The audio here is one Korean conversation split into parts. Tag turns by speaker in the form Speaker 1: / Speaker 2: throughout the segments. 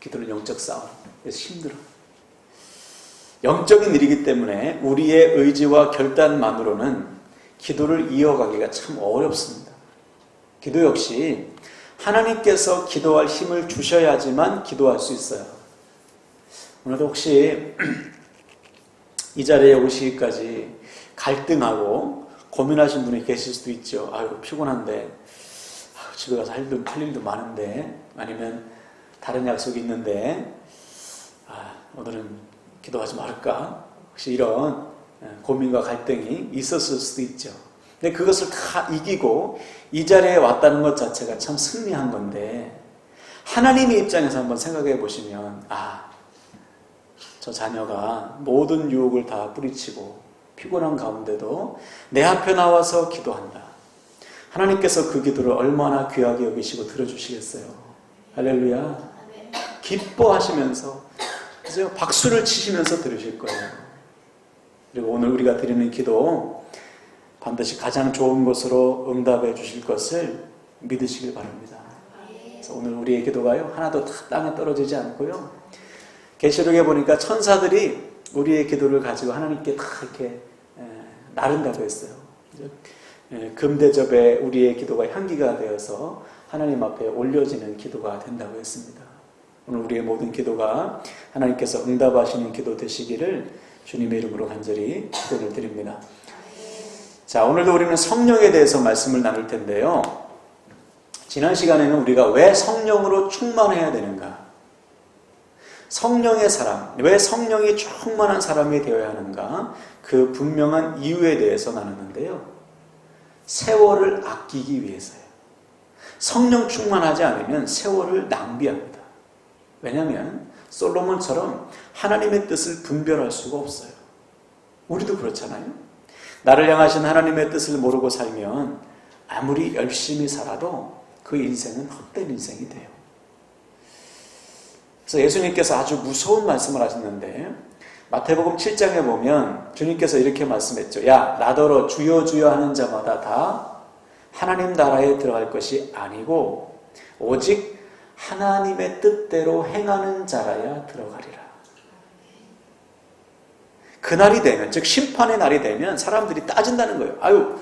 Speaker 1: 기도는 영적 싸움. 그래서 힘들어. 영적인 일이기 때문에 우리의 의지와 결단만으로는 기도를 이어가기가 참 어렵습니다. 기도 역시 하나님께서 기도할 힘을 주셔야지만 기도할 수 있어요. 오늘도 혹시 이 자리에 오시기까지 갈등하고 고민하신 분이 계실 수도 있죠. 아이고, 피곤한데, 아유, 집에 가서 할, 일, 할 일도 많은데, 아니면 다른 약속이 있는데, 아, 오늘은 기도하지 말을까? 혹시 이런 예, 고민과 갈등이 있었을 수도 있죠. 근데 그것을 다 이기고 이 자리에 왔다는 것 자체가 참 승리한 건데, 하나님의 입장에서 한번 생각해 보시면, 아, 저 자녀가 모든 유혹을 다 뿌리치고 피곤한 가운데도 내 앞에 나와서 기도한다. 하나님께서 그 기도를 얼마나 귀하게 여기시고 들어주시겠어요. 할렐루야. 기뻐하시면서 그래서 박수를 치시면서 들으실 거예요. 그리고 오늘 우리가 드리는 기도 반드시 가장 좋은 것으로 응답해 주실 것을 믿으시길 바랍니다. 그래서 오늘 우리의 기도가요 하나도 다 땅에 떨어지지 않고요. 계시록에 보니까 천사들이 우리의 기도를 가지고 하나님께 다 이렇게 에, 나른다고 했어요. 에, 금대접에 우리의 기도가 향기가 되어서 하나님 앞에 올려지는 기도가 된다고 했습니다. 오늘 우리의 모든 기도가 하나님께서 응답하시는 기도 되시기를 주님의 이름으로 간절히 기도를 드립니다. 자, 오늘도 우리는 성령에 대해서 말씀을 나눌 텐데요. 지난 시간에는 우리가 왜 성령으로 충만해야 되는가? 성령의 사람, 왜 성령이 충만한 사람이 되어야 하는가? 그 분명한 이유에 대해서 나눴는데요. 세월을 아끼기 위해서요. 성령 충만하지 않으면 세월을 낭비합니다. 왜냐하면 솔로몬처럼 하나님의 뜻을 분별할 수가 없어요. 우리도 그렇잖아요. 나를 향하신 하나님의 뜻을 모르고 살면 아무리 열심히 살아도 그 인생은 헛된 인생이 돼요. 그래서 예수님께서 아주 무서운 말씀을 하셨는데 마태복음 7장에 보면 주님께서 이렇게 말씀했죠. 야, 나더러 주여 주여 하는 자마다 다 하나님 나라에 들어갈 것이 아니고 오직 하나님의 뜻대로 행하는 자라야 들어가리라. 그날이 되면, 즉 심판의 날이 되면 사람들이 따진다는 거예요. 아유,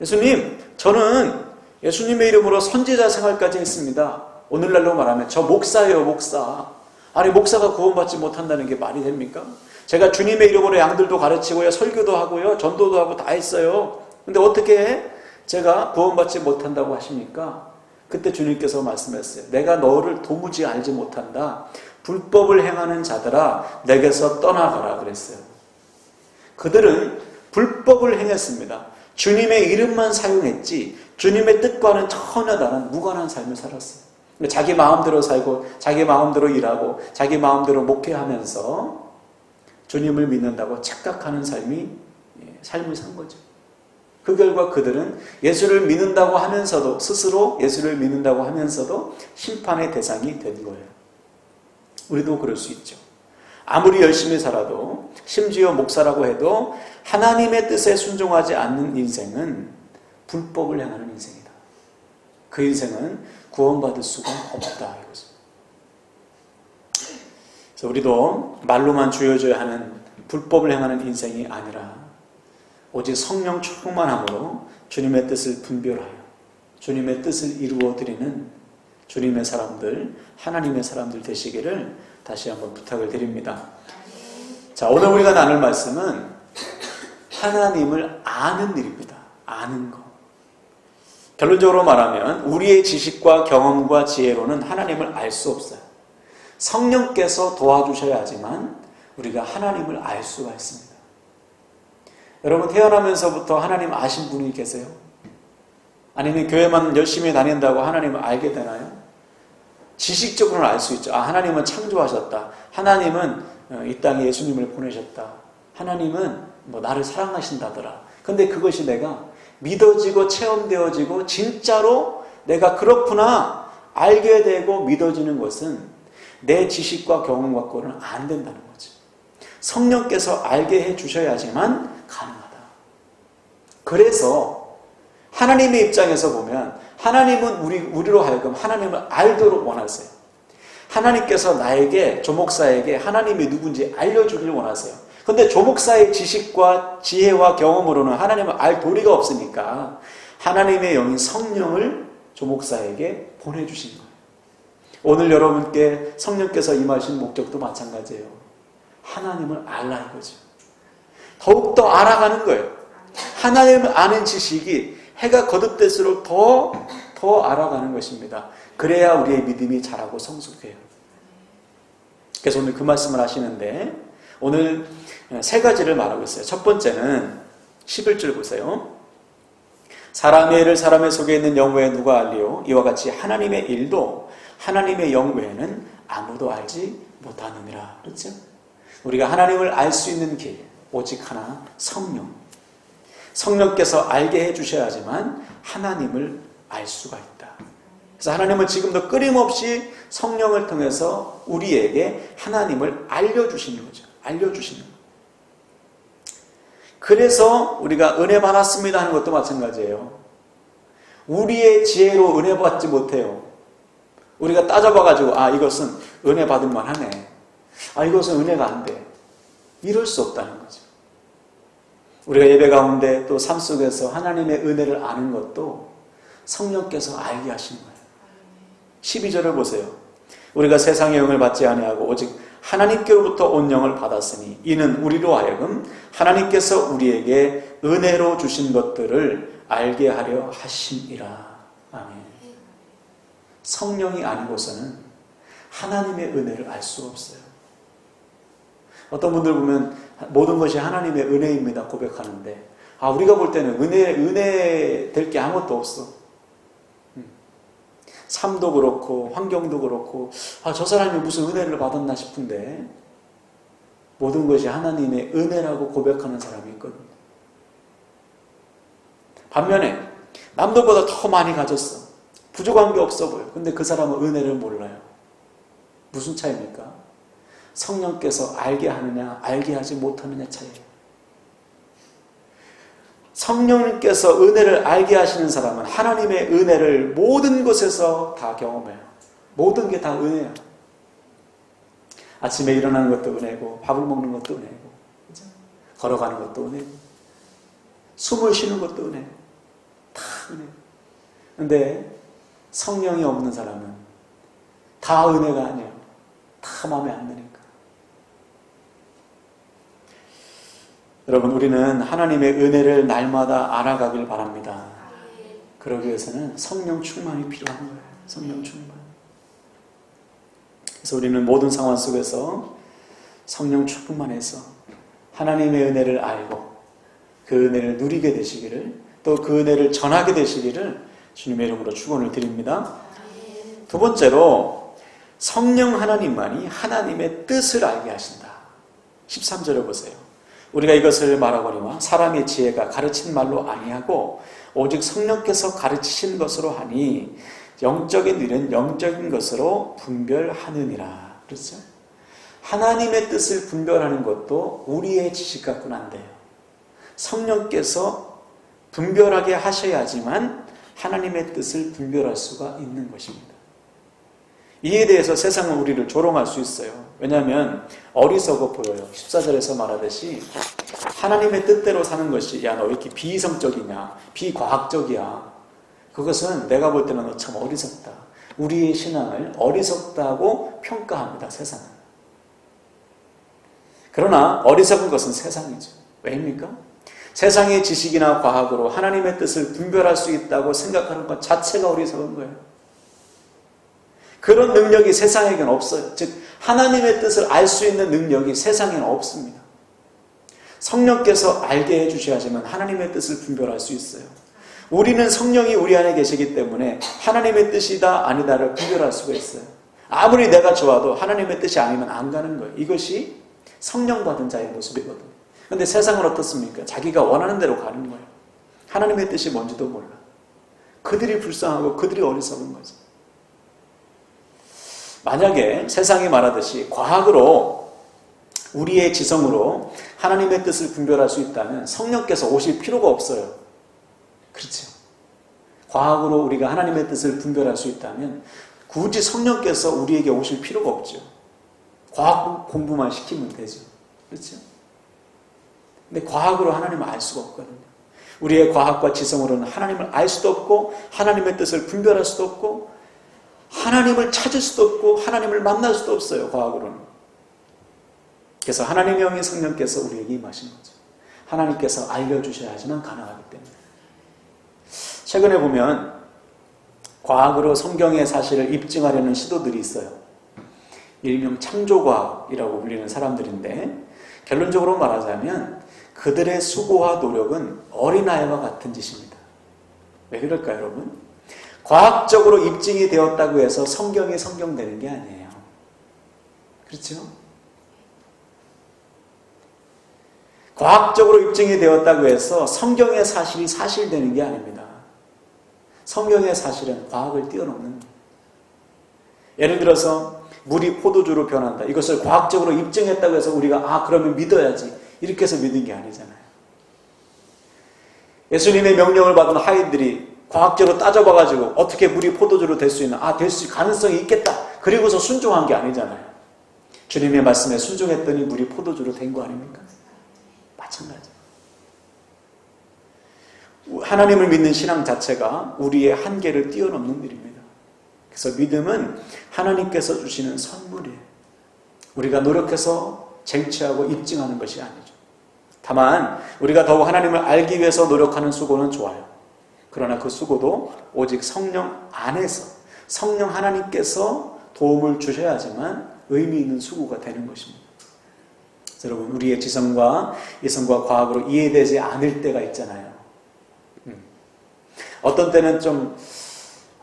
Speaker 1: 예수님, 저는 예수님의 이름으로 선지자 생활까지 했습니다. 오늘날로 말하면 저 목사예요, 목사. 아니, 목사가 구원받지 못한다는 게 말이 됩니까? 제가 주님의 이름으로 양들도 가르치고요, 설교도 하고요, 전도도 하고 다 했어요. 근데 어떻게 제가 구원받지 못한다고 하십니까? 그때 주님께서 말씀했어요. 내가 너를 도무지 알지 못한다. 불법을 행하는 자들아, 내게서 떠나가라 그랬어요. 그들은 불법을 행했습니다. 주님의 이름만 사용했지, 주님의 뜻과는 전혀 다른 무관한 삶을 살았어요. 자기 마음대로 살고, 자기 마음대로 일하고, 자기 마음대로 목회하면서 주님을 믿는다고 착각하는 삶이, 예, 삶을 산 거죠. 그 결과 그들은 예수를 믿는다고 하면서도 스스로 예수를 믿는다고 하면서도 심판의 대상이 된 거예요. 우리도 그럴 수 있죠. 아무리 열심히 살아도 심지어 목사라고 해도 하나님의 뜻에 순종하지 않는 인생은 불법을 행하는 인생이다. 그 인생은 구원받을 수가 없다 이거죠. 그래서 우리도 말로만 주여져야 하는 불법을 행하는 인생이 아니라 오직 성령 충만함으로 주님의 뜻을 분별하여 주님의 뜻을 이루어 드리는 주님의 사람들, 하나님의 사람들 되시기를 다시 한번 부탁을 드립니다. 자, 오늘 우리가 나눌 말씀은 하나님을 아는 일입니다. 아는 것. 결론적으로 말하면 우리의 지식과 경험과 지혜로는 하나님을 알 수 없어요. 성령께서 도와주셔야 하지만 우리가 하나님을 알 수가 있습니다. 여러분 태어나면서부터 하나님 아신 분이 계세요? 아니면 교회만 열심히 다닌다고 하나님을 알게 되나요? 지식적으로는 알 수 있죠. 아, 하나님은 창조하셨다. 하나님은 어, 이 땅에 예수님을 보내셨다. 하나님은 뭐 나를 사랑하신다더라. 근데 그것이 내가 믿어지고 체험되어지고 진짜로 내가 그렇구나 알게 되고 믿어지는 것은 내 지식과 경험 갖고는 안 된다는 거죠. 성령께서 알게 해 주셔야지만 가능하다. 그래서 하나님의 입장에서 보면 하나님은 우리, 우리로 하여금 하나님을 알도록 원하세요. 하나님께서 나에게 조목사에게 하나님이 누군지 알려주길 원하세요. 근데 조목사의 지식과 지혜와 경험으로는 하나님을 알 도리가 없으니까 하나님의 영인 성령을 조목사에게 보내주신 거예요. 오늘 여러분께 성령께서 임하신 목적도 마찬가지예요. 하나님을 알라 이거죠. 더욱더 알아가는 거예요. 하나님을 아는 지식이 해가 거듭될수록 더, 더 알아가는 것입니다. 그래야 우리의 믿음이 자라고 성숙해요. 그래서 오늘 그 말씀을 하시는데, 오늘 세 가지를 말하고 있어요. 첫 번째는 11절 보세요. 사람의 일을 사람의 속에 있는 영 외에 누가 알리요? 이와 같이 하나님의 일도 하나님의 영 외에는 아무도 알지 못하느니라. 그렇죠? 우리가 하나님을 알 수 있는 길, 오직 하나, 성령. 성령께서 알게 해주셔야지만 하나님을 알 수가 있다. 그래서 하나님은 지금도 끊임없이 성령을 통해서 우리에게 하나님을 알려주시는 거죠. 알려주시는 거. 그래서 우리가 은혜 받았습니다 하는 것도 마찬가지예요. 우리의 지혜로 은혜 받지 못해요. 우리가 따져봐가지고, 아, 이것은 은혜 받을 만하네. 아, 이것은 은혜가 안 돼. 이럴 수 없다는 거죠. 우리가 예배 가운데 또 삶 속에서 하나님의 은혜를 아는 것도 성령께서 알게 하신 거예요. 12절을 보세요. 우리가 세상의 영을 받지 아니하고 오직 하나님께로부터 온 영을 받았으니 이는 우리로 하여금 하나님께서 우리에게 은혜로 주신 것들을 알게 하려 하심이라. 아멘. 성령이 아니고서는 하나님의 은혜를 알 수 없어요. 어떤 분들 보면 모든 것이 하나님의 은혜입니다 고백하는데 아 우리가 볼 때는 은혜 은혜 될 게 아무것도 없어. 음. 삶도 그렇고 환경도 그렇고 아 저 사람이 무슨 은혜를 받았나 싶은데 모든 것이 하나님의 은혜라고 고백하는 사람이 있거든요. 반면에 남들보다 더 많이 가졌어. 부족한 게 없어 보여. 근데 그 사람은 은혜를 몰라요. 무슨 차이입니까? 성령께서 알게 하느냐, 알게 하지 못하느냐 차이예요. 성령님께서 은혜를 알게 하시는 사람은 하나님의 은혜를 모든 것에서 다 경험해요. 모든 게 다 은혜야. 아침에 일어나는 것도 은혜고, 밥을 먹는 것도 은혜고? 걸어가는 것도 은혜고, 숨을 쉬는 것도 은혜. 다 은혜. 근데 성령이 없는 사람은 다 은혜가 아니에요. 다 마음에 안 드니까. 여러분, 우리는 하나님의 은혜를 날마다 알아가길 바랍니다. 그러기 위해서는 성령 충만이 필요한 거예요. 성령 충만. 그래서 우리는 모든 상황 속에서 성령 충만해서 하나님의 은혜를 알고 그 은혜를 누리게 되시기를 또 그 은혜를 전하게 되시기를 주님의 이름으로 축원을 드립니다. 두 번째로 성령 하나님만이 하나님의 뜻을 알게 하신다. 13절을 보세요. 우리가 이것을 말하거니와 사람의 지혜가 가르친 말로 아니하고 오직 성령께서 가르치신 것으로 하니 영적인 일은 영적인 것으로 분별하느니라. 그렇죠? 하나님의 뜻을 분별하는 것도 우리의 지식 갖고는 안 돼요. 성령께서 분별하게 하셔야지만 하나님의 뜻을 분별할 수가 있는 것입니다. 이에 대해서 세상은 우리를 조롱할 수 있어요. 왜냐하면 어리석어 보여요. 14절에서 말하듯이 하나님의 뜻대로 사는 것이 야 너 왜 이렇게 비이성적이냐 비과학적이야 그것은 내가 볼 때는 너 참 어리석다. 우리의 신앙을 어리석다고 평가합니다. 세상은. 그러나 어리석은 것은 세상이죠. 왜입니까? 세상의 지식이나 과학으로 하나님의 뜻을 분별할 수 있다고 생각하는 것 자체가 어리석은 거예요. 그런 능력이 세상에겐 없어요. 즉, 하나님의 뜻을 알 수 있는 능력이 세상에는 없습니다. 성령께서 알게 해주셔야지만 하나님의 뜻을 분별할 수 있어요. 우리는 성령이 우리 안에 계시기 때문에 하나님의 뜻이다, 아니다를 분별할 수가 있어요. 아무리 내가 좋아도 하나님의 뜻이 아니면 안 가는 거예요. 이것이 성령 받은 자의 모습이거든요. 근데 세상은 어떻습니까? 자기가 원하는 대로 가는 거예요. 하나님의 뜻이 뭔지도 몰라. 그들이 불쌍하고 그들이 어리석은 거죠. 만약에 세상이 말하듯이 과학으로 우리의 지성으로 하나님의 뜻을 분별할 수 있다면 성령께서 오실 필요가 없어요. 그렇죠. 과학으로 우리가 하나님의 뜻을 분별할 수 있다면 굳이 성령께서 우리에게 오실 필요가 없죠. 과학 공부만 시키면 되죠. 그렇죠? 근데 과학으로 하나님을 알 수가 없거든요. 우리의 과학과 지성으로는 하나님을 알 수도 없고 하나님의 뜻을 분별할 수도 없고 하나님을 찾을 수도 없고 하나님을 만날 수도 없어요. 과학으로는. 그래서 하나님의 영의 성령께서 우리에게 임하신 거죠. 하나님께서 알려주셔야지만 가능하기 때문에. 최근에 보면 과학으로 성경의 사실을 입증하려는 시도들이 있어요. 일명 창조과학이라고 불리는 사람들인데 결론적으로 말하자면 그들의 수고와 노력은 어린아이와 같은 짓입니다. 왜 그럴까요, 여러분? 과학적으로 입증이 되었다고 해서 성경이 성경되는 게 아니에요. 그렇죠? 과학적으로 입증이 되었다고 해서 성경의 사실이 사실되는 게 아닙니다. 성경의 사실은 과학을 뛰어넘는 예를 들어서 물이 포도주로 변한다. 이것을 과학적으로 입증했다고 해서 우리가 아 그러면 믿어야지 이렇게 해서 믿은 게 아니잖아요. 예수님의 명령을 받은 하인들이 과학적으로 따져봐가지고 어떻게 물이 포도주로 될 수 있나 아 될 수 가능성이 있겠다. 그리고서 순종한 게 아니잖아요. 주님의 말씀에 순종했더니 물이 포도주로 된 거 아닙니까? 마찬가지. 하나님을 믿는 신앙 자체가 우리의 한계를 뛰어넘는 일입니다. 그래서 믿음은 하나님께서 주시는 선물이에요. 우리가 노력해서 쟁취하고 입증하는 것이 아니죠. 다만 우리가 더욱 하나님을 알기 위해서 노력하는 수고는 좋아요. 그러나 그 수고도 오직 성령 안에서 성령 하나님께서 도움을 주셔야지만 의미 있는 수고가 되는 것입니다. 여러분 우리의 지성과 이성과 과학으로 이해되지 않을 때가 있잖아요. 음. 어떤 때는 좀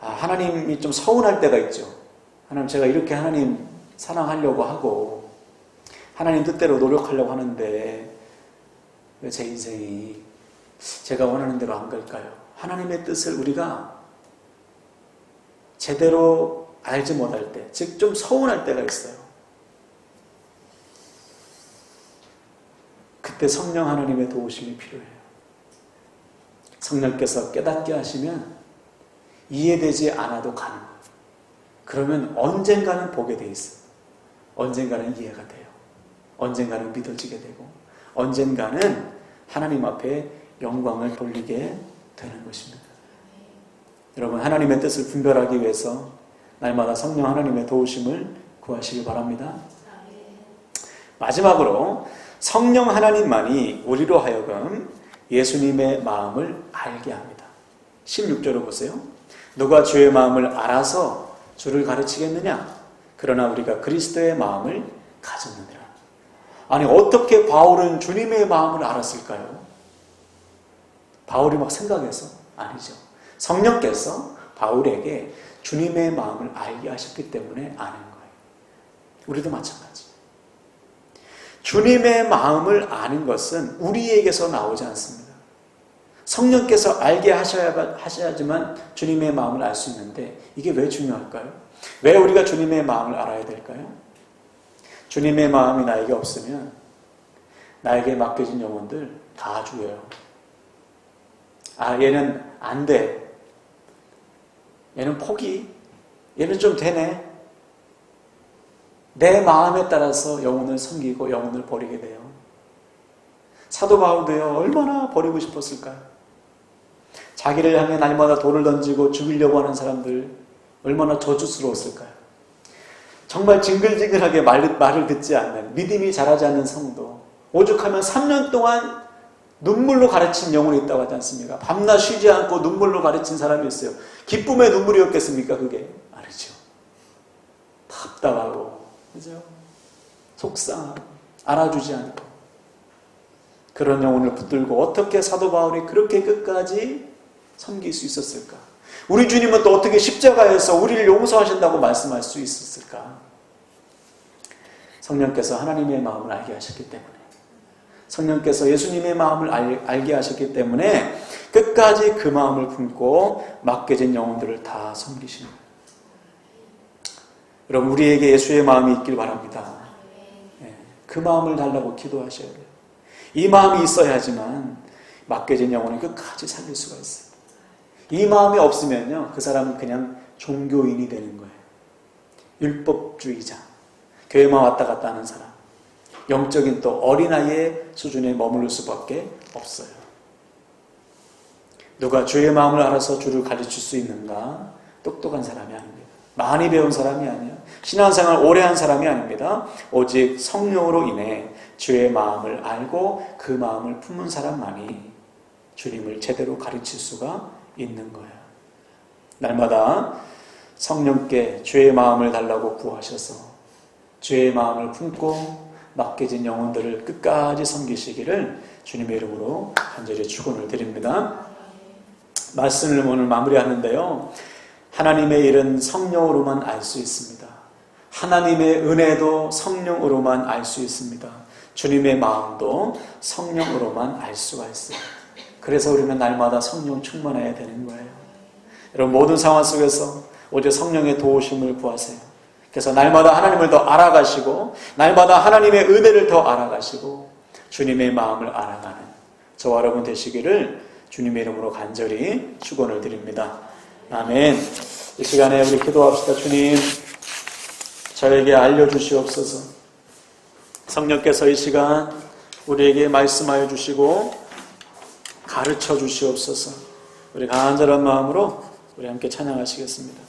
Speaker 1: 아, 하나님이 좀 서운할 때가 있죠. 하나님 제가 이렇게 하나님 사랑하려고 하고 하나님 뜻대로 노력하려고 하는데 왜 제 인생이 제가 원하는 대로 안 갈까요? 하나님의 뜻을 우리가 제대로 알지 못할 때, 즉 좀 서운할 때가 있어요. 그때 성령 하나님의 도우심이 필요해요. 성령께서 깨닫게 하시면 이해되지 않아도 가는 거예요. 그러면 언젠가는 보게 돼 있어요. 언젠가는 이해가 돼요. 언젠가는 믿어지게 되고, 언젠가는 하나님 앞에 영광을 돌리게 되는 것입니다. 여러분, 하나님의 뜻을 분별하기 위해서 날마다 성령 하나님의 도우심을 구하시기 바랍니다. 마지막으로 성령 하나님만이 우리로 하여금 예수님의 마음을 알게 합니다. 16절을 보세요. 누가 주의 마음을 알아서 주를 가르치겠느냐? 그러나 우리가 그리스도의 마음을 가졌느니라. 아니, 어떻게 바울은 주님의 마음을 알았을까요? 바울이 막 생각해서? 아니죠. 성령께서 바울에게 주님의 마음을 알게 하셨기 때문에 아는 거예요. 우리도 마찬가지. 주님의 마음을 아는 것은 우리에게서 나오지 않습니다. 성령께서 알게 하셔야, 하셔야지만 주님의 마음을 알 수 있는데 이게 왜 중요할까요? 왜 우리가 주님의 마음을 알아야 될까요? 주님의 마음이 나에게 없으면 나에게 맡겨진 영혼들 다 죽여요. 아, 얘는 안 돼. 얘는 포기. 얘는 좀 되네. 내 마음에 따라서 영혼을 섬기고 영혼을 버리게 돼요. 사도 바울도요, 얼마나 버리고 싶었을까요? 자기를 향해 날마다 돌을 던지고 죽이려고 하는 사람들, 얼마나 저주스러웠을까요? 정말 징글징글하게 말, 말을 듣지 않는, 믿음이 자라지 않는 성도, 오죽하면 3년 동안 눈물로 가르친 영혼이 있다고 하지 않습니까? 밤낮 쉬지 않고 눈물로 가르친 사람이 있어요. 기쁨의 눈물이었겠습니까? 그게 아니죠. 답답하고 그죠? 속상하고 알아주지 않고 그런 영혼을 붙들고 어떻게 사도 바울이 그렇게 끝까지 섬길 수 있었을까? 우리 주님은 또 어떻게 십자가에서 우리를 용서하신다고 말씀할 수 있었을까? 성령께서 하나님의 마음을 알게 하셨기 때문에 성령께서 예수님의 마음을 알, 게 하셨기 때문에 끝까지 그 마음을 품고 맡겨진 영혼들을 다 섬기시는 거예요. 여러분 우리에게 예수의 마음이 있길 바랍니다. 예, 그 마음을 달라고 기도하셔야 돼요. 이 마음이 있어야지만 맡겨진 영혼을 끝까지 살릴 수가 있어요. 이 마음이 없으면요 그 사람은 그냥 종교인이 되는 거예요. 율법주의자, 교회만 왔다 갔다 하는 사람, 영적인 또 어린아이의 수준에 머무를 수밖에 없어요. 누가 주의 마음을 알아서 주를 가르칠 수 있는가? 똑똑한 사람이 아닙니다. 많이 배운 사람이 아니에요. 신앙생활 오래 한 사람이 아닙니다. 오직 성령으로 인해 주의 마음을 알고 그 마음을 품은 사람만이 주님을 제대로 가르칠 수가 있는 거예요. 날마다 성령께 주의 마음을 달라고 구하셔서 주의 마음을 품고 맡겨진 영혼들을 끝까지 섬기시기를 주님의 이름으로 간절히 축원을 드립니다. 말씀을 오늘 마무리하는데요. 하나님의 일은 성령으로만 알 수 있습니다. 하나님의 은혜도 성령으로만 알 수 있습니다. 주님의 마음도 성령으로만 알 수가 있어요. 그래서 우리는 날마다 성령 충만해야 되는 거예요. 여러분 모든 상황 속에서 오직 성령의 도우심을 구하세요. 그래서 날마다 하나님을 더 알아가시고 날마다 하나님의 은혜를 더 알아가시고 주님의 마음을 알아가는 저와 여러분 되시기를 주님의 이름으로 간절히 축원을 드립니다. 아멘. 이 시간에 우리 기도합시다. 주님, 저에게 알려주시옵소서. 성령께서 이 시간 우리에게 말씀하여 주시고 가르쳐 주시옵소서. 우리 간절한 마음으로 우리 함께 찬양하시겠습니다.